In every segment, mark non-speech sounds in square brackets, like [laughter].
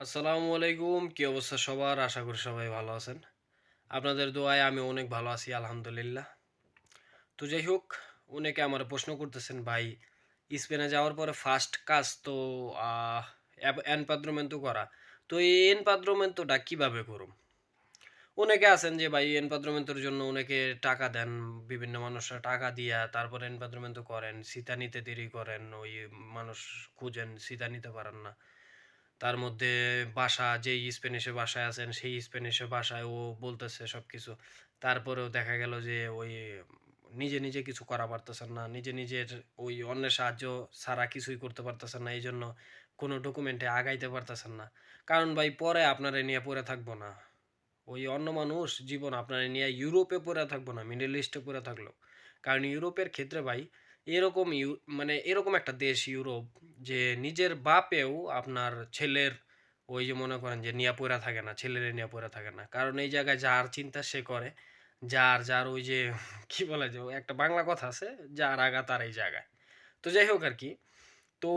আসসালামু আলাইকুম। কি অবস্থা সবার? আশা করি সবাই ভালো আছেন। আপনাদের দোয়ায় আমি অনেক ভালো আছি, আলহামদুলিল্লাহ। তো যাই হোক, অনেকে আমার প্রশ্ন করতেছেন, ভাই, স্পেনে যাওয়ার পরে ফার্স্ট কাজ তো এনপাদ্রমেন্টো করা। তো এই এনপাদ্রমেন্টোটা কীভাবে করুম? অনেকে আছেন যে, ভাই এনপাদ্রমেন্টোর জন্য অনেকে টাকা দেন, বিভিন্ন মানুষরা টাকা দিয়া তারপরে এনপাদ্রমেন্টো করেন, সীতা নিতে দেরি করেন, ওই মানুষ খুঁজেন, সীতা নিতে পারেন না। তার মধ্যে বাসা, যেই স্প্যানিশে বাসায় আছেন, সেই স্প্যানিশে বাসায় ও বলতেছে সব কিছু তারপরেও দেখা গেল যে ওই নিজে নিজে কিছু করা পারতেছেন না, নিজে নিজের ওই অন্যের সাহায্য ছাড়া কিছুই করতে পারতেছেন না এই জন্য কোনো ডকুমেন্টে আগাইতে পারতেছেন না। কারণ ভাই, পরে আপনারা নিয়ে পড়ে থাকব না। ওই অন্য মানুষ জীবন আপনারা নিয়ে ইউরোপে পড়ে থাকব না, মিডল ইস্টে পড়ে থাকল। কারণ ইউরোপের ক্ষেত্রে ভাই এরকম ইউ মানে এরকম একটা দেশ ইউরোপ যে নিজের বাপেও আপনার ছেলের ওই যে মনে করেন যে নিয়া পড়া থাকে না, ছেলের নিয়া পড়া থাকে না। কারণ এই জায়গায় যার চিন্তা সে করে, যার যার ওই যে [laughs] কি বলা যায় একটা বাংলা কথা আছে, যার আগা তার এই জায়গায়। তো যাই হোক আর কি, তো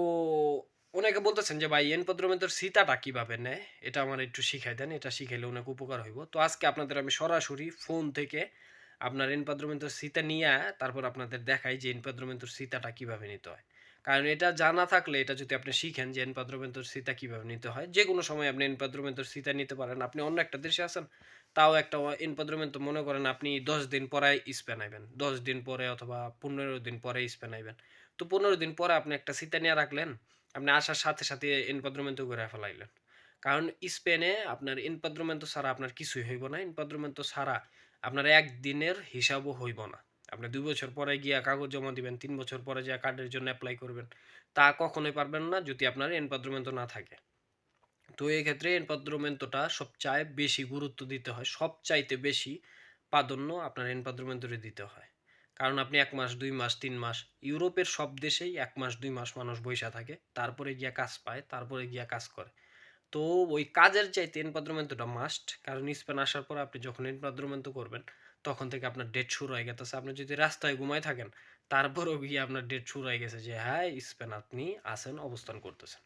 অনেকে বলতেছেন যে ভাই এন পদ্রমেন্তর সীতাটা কীভাবে নেয়? এটা আমার একটু শিখাই দেন, এটা শিখাইলে অনেক উপকার হইব। তো আজকে আপনাদের আমি সরাসরি ফোন থেকে আপনার এনপাদ্রমেন্তর সীতা নিয়ে তারপর আপনাদের দেখাই যে এনপাদ্রমেন্তর সীতাটা কীভাবে নিতে হয়। কারণ এটা জানা থাকলে, এটা যদি আপনি শিখেন যে এনপাদ্রমেন্তর সীতা কীভাবে নিতে হয় যে কোনো সময় আপনি এনপাদ্রমেন্তর সীতা নিতে পারেন। আপনি অন্য একটা দেশে আছেন, তাও একটা এনপাদ্রমেন্ত মনে করেন আপনি দশ দিন পরে স্পেন আইবেন। দশ দিন পরে অথবা পনেরো দিন পরে স্পেন আইবেন। তো পনেরো দিন পরে আপনি একটা সীতা নিয়ে রাখলেন, আপনি আসার সাথে সাথে এনপাদ্রমেন্ত ঘুরে ফেলাইলেন। কারণ স্পেনে আপনার এনপাদ্রমেন্ত ছাড়া আপনার কিছুই হইব না। এনপাদ্রমেন্ত ছাড়া আপনার একদিনের হিসাবও হইব না। আপনি দুই বছর পরে গিয়া কাগজ জমা দিবেন, তিন বছর পরে যা কার্ডের জন্য অ্যাপ্লাই করবেন, তা কখনোই পারবেন না যদি আপনার এনপাদ্রমেন্ত না থাকে। তো এই ক্ষেত্রে এনপাদ্রমেন্তটা সবচাইতে বেশি গুরুত্ব দিতে হয়, সবচাইতে বেশি প্রাধান্য আপনার এনপাদ্রমেন্তরে দিতে হয়। কারণ আপনি এক মাস, দুই মাস, তিন মাস, ইউরোপের সব দেশেই এক মাস, দুই মাস মানুষ বৈশা থাকে, তারপরে গিয়া কাজ পায়, তারপরে গিয়া কাজ করে। তো ওই কাজের চাইতে এনপাদ্রমেন্তটা মাস্ট কারণ স্পেন আসার পর আপনি যখন এনপাদ্রমেন্ত করবেন, তখন থেকে আপনার ডেট শুরু হয়ে গেছে। আপনি যদি রাস্তায় ঘুমায় থাকেন, তারপরেও গিয়ে আপনার ডেট শুরু হয়ে গেছে যে হ্যাঁ স্পেন আপনি আসেন অবস্থান করতেছেন।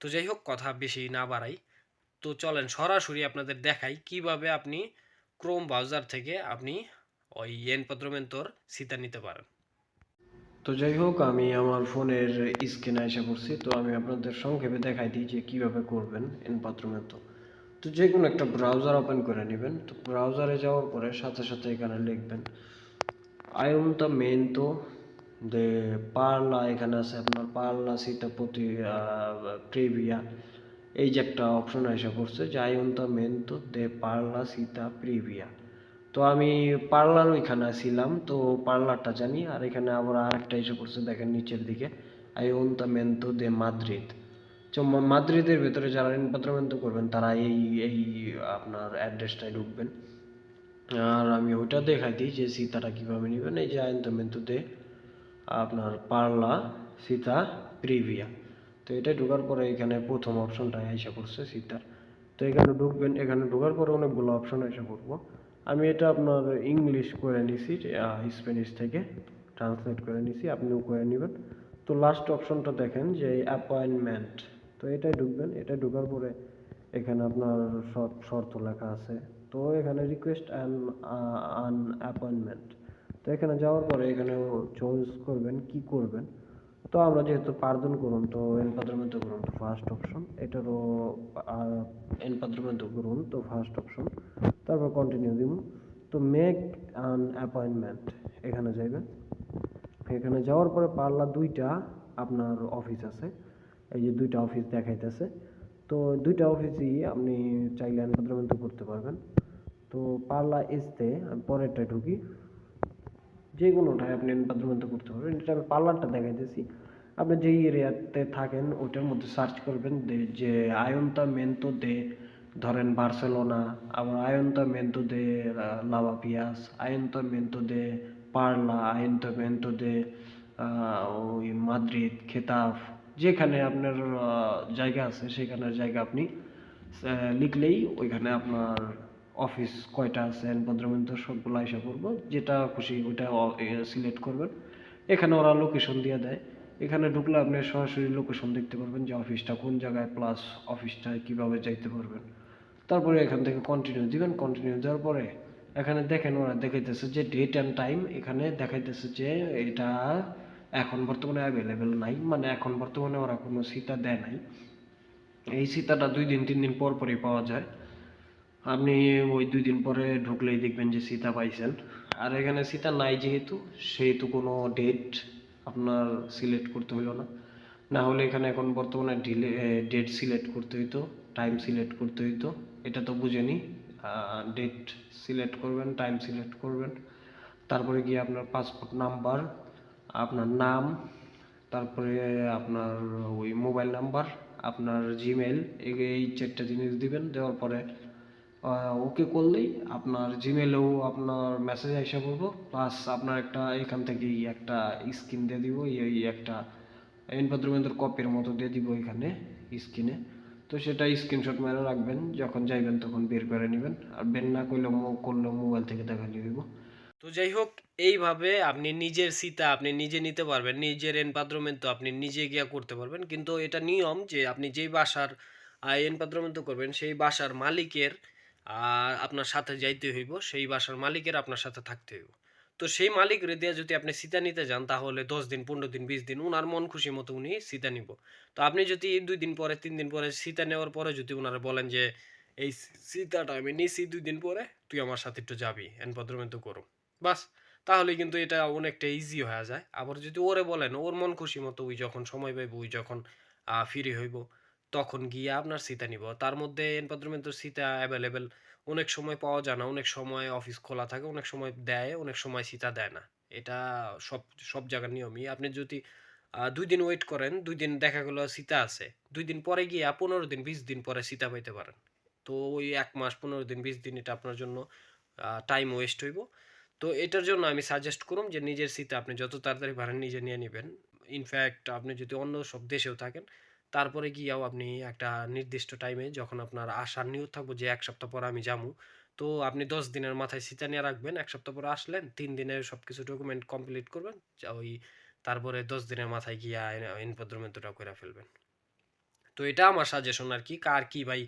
তো যাই হোক, কথা বেশি না বাড়াই। তো চলেন, সরাসরি আপনাদের দেখাই কীভাবে আপনি ক্রোম ব্রাউজার থেকে আপনি ওই এনপাদ্রমেন্তর সীতা নিতে পারেন। তো যাই হোক, আমি আমার ফোনের স্ক্রিনে এসে পড়ছি। তো আমি আপনাদের সংক্ষেপে দেখাই দিই যে কীভাবে করবেন এন এনপাদ্রমেন্ত তো। যে কোনো একটা ব্রাউজার ওপেন করে নেবেন। তো ব্রাউজারে যাওয়ার পরে সাথে সাথে এখানে লিখবেন আয়ন্তমেento de পার্লা এখানে আছে আপনার, পার্লা সীতাপতি প্রিভিয়া এই যে একটা অপশন এসে পড়ছে যে আয়ন্তমেento de পার্লা সীতা প্রিভিয়া তো আমি পার্লার ওইখানে ছিলাম, তো পার্লারটা জানি, আর এখানে আবার আরেকটা এসে পড়ছে, দেখেন নিচের দিকে আয়ন্তমেento de মাদ্রিদ। তো মাদ্রিদের ভেতরে যারা এনপাত্রমেন্ত করবেন, তারা এই এই আপনার অ্যাড্রেসটায় ঢুকবেন। আর আমি ওইটা দেখাই দিই যে সীতাটা কীভাবে নেবেন। এই যে আয়ন্তমেন্তুতে আপনার পার্লা সীতা প্রিভিয়া। তো এটা ঢোকার পরে এখানে প্রথম অপশনটা এসে পড়ছে সীতার। তো এখানে ঢুকবেন, এখানে ঢোকার পরে অনেকগুলো অপশন এসে পড়ব। আমি এটা আপনার ইংলিশ করে নিছি স্প্যানিশ থেকে ট্রান্সলেট করে নিছি, আপনিও করে নেবেন। তো লাস্ট অপশনটা দেখেন, যে অ্যাপয়েন্টমেন্ট তো এটাই ঢুকবেন। এটা ঢোকার পরে এখানে আপনার সব শর্ত লেখা আছে। তো এখানে রিকোয়েস্ট অ্যান্ড আন অ্যাপয়েন্টমেন্ট তো এখানে যাওয়ার পরে এখানে চয়েস করবেন, কি করবেন? তো আমরা যেহেতু পার্দন করুন তো এনপাদ্রমেন্ট করুন তো ফার্স্ট অপশন এটারও এনপাদ্রমেন্ট করুন তো ফার্স্ট অপশন তারপর কন্টিনিউ দিব। তো মেক অ্যান অ্যাপয়েন্টমেন্ট এখানে যাইবেন এখানে যাওয়ার পরে পার্লা দুইটা আপনার অফিস আছে, এই যে দুইটা অফিস দেখাইতেছে। তো দুইটা অফিসই আপনি চাইলে এনপাদ্রমেন্ট করতে পারবেন। তো পার্লা এসতে আমি পরেরটা ঢুকি। যে কোনোটায় আপনি এনপাদ্রমেন্ট করতে পারবেন। এটা আমি পার্লারটা দেখাইতেছি। আপনি যেই এরিয়াতে থাকেন, ওটার মধ্যে সার্চ করবেন যে আয়ন্তা মেন্তো দে, ধরেন বার্সেলোনা, আবার আয়ন্তা মেন্তো দে লাভাপিয়াস, আয়ন্তা মেন্তো দে, পার্লা, আয়ন্তা মেন্তো দে ওই মাদ্রিদ, খেতাফ, যেখানে আপনার জায়গা আছে, সেখানের জায়গা আপনি লিখলেই ওইখানে আপনার অফিস কয়টা আছে ভদ্রমেন্ত সবগুলো এসে পড়ব, যেটা খুশি ওইটা সিলেক্ট করবেন। এখানে ওরা লোকেশন দিয়ে দেয়। এখানে ঢুকলে আপনি সরাসরি লোকেশন দেখতে পারবেন যে অফিসটা কোন জায়গায় প্লাস অফিসটায় কীভাবে যাইতে পারবেন। তারপরে এখান থেকে কন্টিনিউ দিবেন কন্টিনিউ দেওয়ার পরে এখানে দেখেন ওরা দেখাইতেছে যে ডেট অ্যান্ড টাইম এখানে দেখাইতেছে যে এটা এখন বর্তমানে অ্যাভেলেবেল নাই মানে এখন বর্তমানে ওরা কোনো সিটা দেয় নাই। এই সীতাটা দুই দিন, তিন দিন পর পরই পাওয়া যায়। আপনি ওই দুই দিন পরে ঢুকলেই দেখবেন যে সীতা পাইছেন। আর এখানে সীতা নাই যেহেতু, সেহেতু কোনো ডেট আপনার সিলেক্ট করতে হলো না। না হলে এখানে এখন বর্তমানে ডিলে ডেট সিলেক্ট করতে হইতো টাইম সিলেক্ট করতে হইতো। এটা তো বুঝেনি। ডেট সিলেক্ট করবেন টাইম সিলেক্ট করবেন। তারপরে গিয়ে আপনার পাসপোর্ট নাম্বার আপনার নাম, তারপরে আপনার ওই মোবাইল নাম্বার আপনার জিমেল এই চারটা জিনিস দিবেন। দেওয়ার পরে ওকে করলেই আপনার জিমেলেও আপনার মেসেজ এসে পড়ব। প্লাস আপনার একটা এখান থেকেই একটা স্ক্রিন দিয়ে দিব, এই একটা এনপাত্রমেন্টের কপির মতো দিয়ে দিব এখানে স্ক্রিনে তো সেটা স্ক্রিনশট মেরে রাখবেন, যখন যাইবেন তখন বের করে নেবেন। আর বের না করলে করলে মোবাইল থেকে দেখালে হইব তো যাই হোক, এইভাবে আপনি নিজের সীতা আপনি নিজে নিতে পারবেন, নিজের এনপাদ্রমেন্ট আপনি নিজে গিয়া করতে পারবেন। কিন্তু এটা নিয়ম যে আপনি যেই বাসার এনপাদ্রমেন্ট করবেন, সেই বাসার মালিকের আহ, আপনার সাথে যাইতে হইব সেই বাসার মালিকের আপনার সাথে থাকতে হইব। তো সেই মালিক দিয়ে যদি আপনি সীতা নিতে যান তাহলে দশ দিন পনেরো দিন বিশ দিন উনার মন খুশি মতো উনি সীতা নিব। তো আপনি যদি দুই দিন পরে তিন দিন পরে সীতা নেওয়ার পরে যদি ওনারা বলেন যে এই সীতাটা আমি নিছি দুই দিন পরে তুই আমার সাথে একটু যাবি এনপাদ্রমেন্ট করো বাস তাহলে কিন্তু এটা অনেকটা ইজি হয়ে যায়। আবার যদি ওরে বলেন ওর মন খুশি মতো ওই যখন সময় পাইব ওই যখন ফ্রি হইব। তখন গিয়ে আপনার সীতা নিব। তার মধ্যে এনপাদ্রমেন্টর সীতা অ্যাভেলেবেল অনেক সময় পাওয়া যায় না। অনেক সময় অফিস খোলা থাকে, অনেক সময় দেয়, অনেক সময় সীতা দেয় না। এটা সব সব জায়গার নিয়মই। আপনি যদি দুই দিন ওয়েট করেন, দুই দিন দেখা গেল সীতা আছে। দুই দিন পরে গিয়ে পনেরো দিন, বিশ দিন পরে সীতা পাইতে পারেন। তো ওই এক মাস, পনেরো দিন, বিশ দিন এটা আপনার জন্য টাইম ওয়েস্ট হইব। তো এটার জন্য আমি সাজেস্ট করুম যে নিজের সিটে আপনি যত তাড়াতাড়ি পারেন নিজে নিয়ে নেবেন। ইনফ্যাক্ট আপনি যদি অন্য সব দেশেও থাকেন তারপরে গিয়েও আপনি একটা নির্দিষ্ট টাইমে যখন আপনার আসার নিয়ত থাকব যে এক সপ্তাহ পর আমি যাব, তো আপনি দশ দিনের মাথায় সিটা নিয়ে রাখবেন, এক সপ্তাহ পরে আসলেন, তিন দিনে সব কিছু ডকুমেন্ট কমপ্লিট করবেন ওই তারপরে দশ দিনের মাথায় গিয়ে ইনপদ্রমেন্টটা করে ফেলবেন। তো এটা আমার সাজেশন আর কি, কার কি ভাই,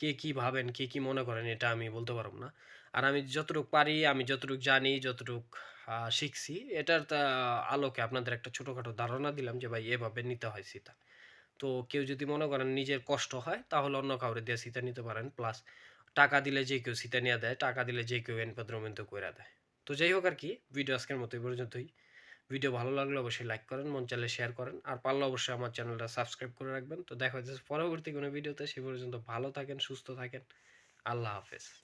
কে কি ভাবেন, কে কি মনে করেন এটা আমি বলতে পারব না। আর আমি যতটুকু পারি, আমি যতটুকু জানি, যতটুকু শিখছি, এটার আলোকে আপনাদের একটা ছোটোখাটো ধারণা দিলাম যে ভাই এভাবে নিতে হয় সীতা তো কেউ যদি মনে করেন নিজের কষ্ট হয়, তাহলে অন্য কাউরে দিয়ে সীতা নিতে পারেন। প্লাস টাকা দিলে যে কেউ সীতা নিয়ে দেয়, টাকা দিলে যে কেউ এনপদ্রমেন্ট করে দেয়। তো যাই হোক আর কি, ভিডিও আজকের মতো এই পর্যন্তই। ভিডিও ভালো লাগলে অবশ্যই লাইক করেন, মন চাইলে শেয়ার করেন। আর পারলে অবশ্যই আমার চ্যানেলটা সাবস্ক্রাইব করে রাখবেন। তো দেখা যাচ্ছে পরবর্তী কোনো ভিডিওতে, সে পর্যন্ত ভালো থাকেন, সুস্থ থাকেন। আল্লাহ হাফেজ।